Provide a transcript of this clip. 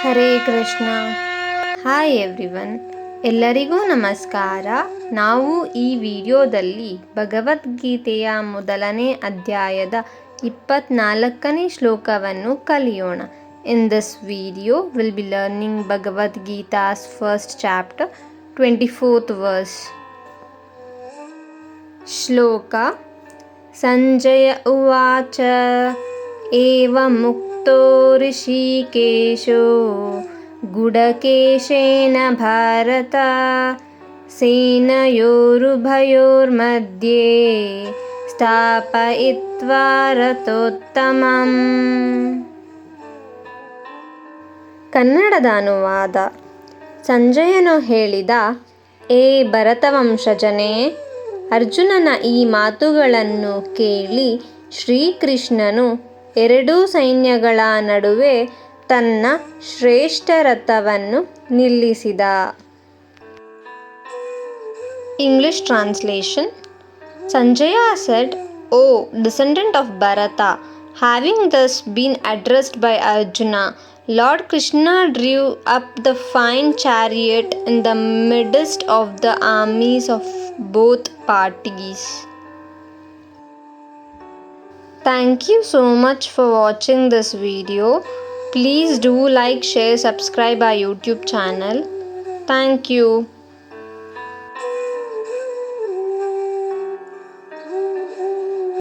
Hare Krishna. Hi everyone. ಎಲ್ಲರಿಗೂ ನಮಸ್ಕಾರ. ನಾವು ಈ ವಿಡಿಯೋದಲ್ಲಿ ಭಗವದ್ಗೀತೆಯ ಮೊದಲನೇ ಅಧ್ಯಾಯದ ಇಪ್ಪತ್ನಾಲ್ಕನೇ ಶ್ಲೋಕವನ್ನು ಕಲಿಯೋಣ. In this video will be learning Bhagavad Gita's first chapter twenty fourth verse ಶ್ಲೋಕ, ಸಂಜಯ ಉವಾಚ एवमुक्तो ऋषिकेशो गुडकेशेन भारत सेनयोरुभयोर्मध्ये ಸ್ಥಾಪಯಿತ್ವಾ ರಥೋತ್ತಮಂ ಕನ್ನಡದ ಅನುವಾದ ಸಂಜಯನು ಹೇಳಿದ ಏ ಭರತವಂಶಜನೇ ಅರ್ಜುನನ ಈ ಮಾತುಗಳನ್ನು ಕೇಳಿ ಶ್ರೀಕೃಷ್ಣನು ಎರಡೂ ಸೈನ್ಯಗಳ ನಡುವೆ ತನ್ನ ಶ್ರೇಷ್ಠ ರಥವನ್ನು ನಿಲ್ಲಿಸಿದ. English translation Sanjaya said O descendant of Bharata having thus been addressed by Arjuna Lord Krishna drove up the fine chariot in the midst of the armies of both parties Thank you so much for watching this video. Please do like, share, subscribe our YouTube channel. Thank you.